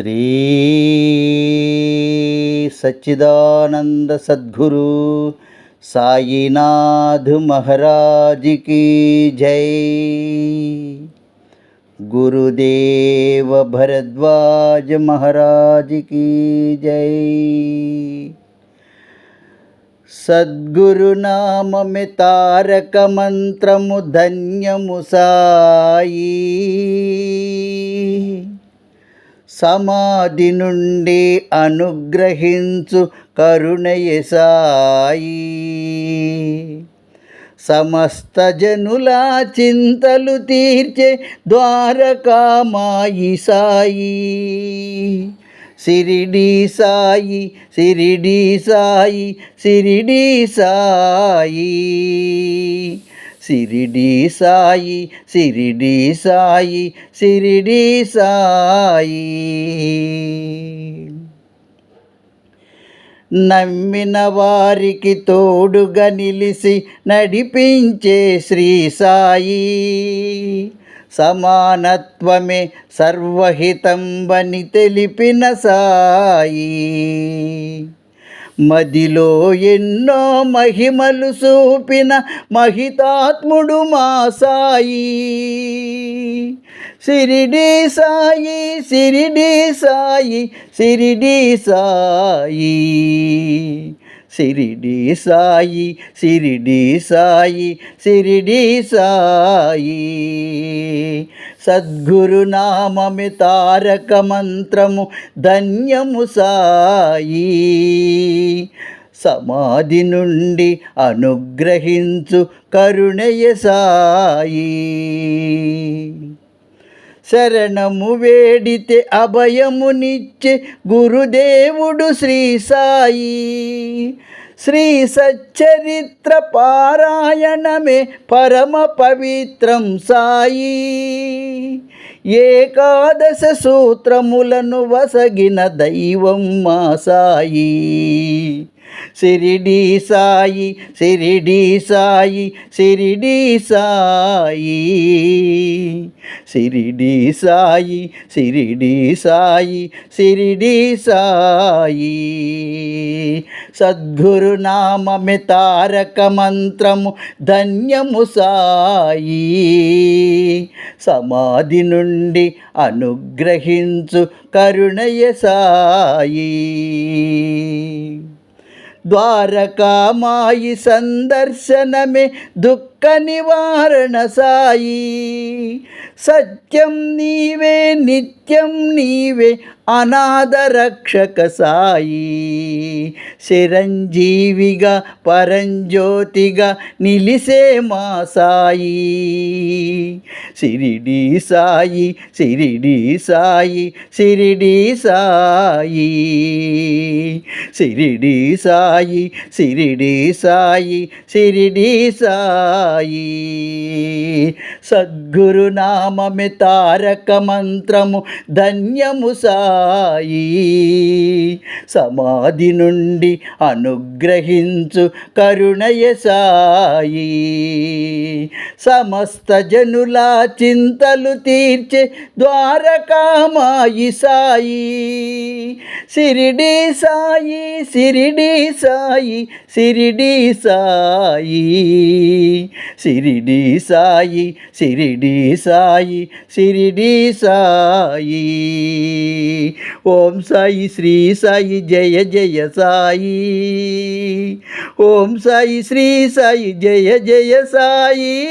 श्री सच्चिदानन्दसद्गुरु साईनाथमहाराजिकी जय। गुरुदेव भरद्वाज महाराजिकी जय। सद्गुरुनाम मितारकमन्त्रमु धन्यमुसाय సమాధి నుండి అనుగ్రహించు కరుణయ సాయి. సమస్త జనుల చింతలు తీర్చే ద్వారకామాయి సాయి. సిరిడి సాయి సిరిడి సాయి సిరిడి సాయి. సిరిడి సాయి సిరిడి సాయి సిరిడి సాయి. నమ్మిన వారికి తోడుగా నిలిసి నడిపించే శ్రీ సాయి. సమానత్వమే సర్వహితంబని తెలిపిన సాయి. మదిలో ఎన్నో మహిమలు చూపిన మహితాత్ముడు మా సాయి. సిరిడి సాయి సిరిడి సాయి సిరిడి సాయి. సిరిడి సాయి సిరిడి సాయి సిరిడి సాయి. సద్గురునామమి తారక మంత్రము ధన్యము సాయి. సమాధి నుండి అనుగ్రహించు కరుణయ సాయి. శరణము వేడితే అభయమునిచ్చే గురుదేవుడు శ్రీ సాయి. శ్రీ సచ్చరిత్ర పారాయణమే పరమ పవిత్రం సాయి. ఏకాదశ సూత్రములను వసగిన దైవం మా సాయి. సిరిడి సాయి సిరిడి సాయి సిరిడి సాయి. సిరిడి సాయి సిరిడి సాయి సిరిడి సాయి. సద్గురునామమి తారక మంత్రము ధన్యము సాయి. సమాధి నుండి అనుగ్రహించు కరుణయ సాయి. ద్వారకామాయి సందర్శనమే దుఃఖ దుఃఖ నివారణ సాయి. సత్యం నీవే నిత్యం నీవే అనాథరక్షక సాయి. చిరంజీవిగా పరంజ్యోతిగా నిలిసే మా సాయి. సిరిడి సాయి సిరిడి సాయి సిరిడి సాయి. సిరిడి సాయి సిరిడి సాయి సిరిడి సాయి. సద్గురునామమే తారక మంత్రము ధన్యము సాయి. సమాధి నుండి అనుగ్రహించు కరుణయ సాయి. సమస్త జనుల చింతలు తీర్చే ద్వారకామాయి సాయి. సిరిడి సాయి సిరిడి సాయి సిరిడి సాయి. సిరిడి సాయి సిరిడి సాయి సిరిడి సాయి. ఓం సాయి శ్రీ సాయి జయ జయ సాయి. ఓం సాయి శ్రీ సాయి జయ జయ సాయి.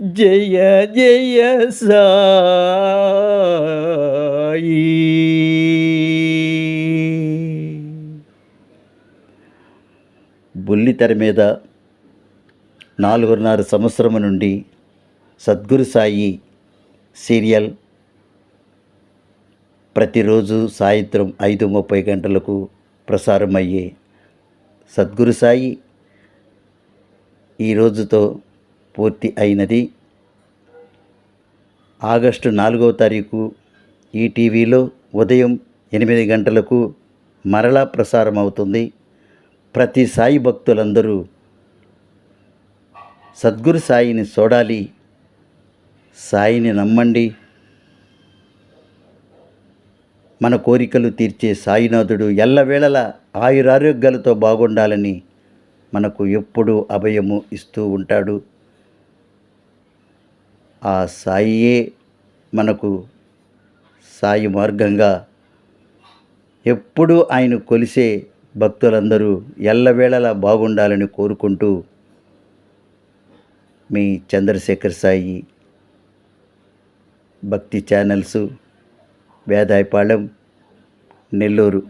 జయ జయ సాయి. బుల్లితెర మీద నాలుగున్నర సంవత్సరం నుండి సద్గురు సాయి సీరియల్ ప్రతిరోజు సాయంత్రం ఐదు ముప్పై గంటలకు ప్రసారమయ్యే సద్గురు సాయి. ఈ రోజుతో పూర్తి అయినది. ఆగస్టు నాలుగవ తారీఖు ఈ టీవీలో ఉదయం ఎనిమిది గంటలకు మరలా ప్రసారం అవుతుంది ప్రతి సాయి భక్తులందరూ సద్గురు సాయిని చూడాలి. సాయిని నమ్మండి. మన కోరికలు తీర్చే సాయినాథుడు ఎల్లవేళలా ఆయురారోగ్యాలతో బాగుండాలని మనకు ఎప్పుడూ అభయము ఇస్తూ ఉంటాడు. ఆ సాయియే మనకు సాయి మార్గంగా ఎప్పుడూ ఆయన కొలిసే భక్తులందరూ ఎల్లవేళలా బాగుండాలని కోరుకుంటూ మీ చంద్రశేఖర్ సాయి భక్తి ఛానల్సు వేదాయపాళెం నెల్లూరు.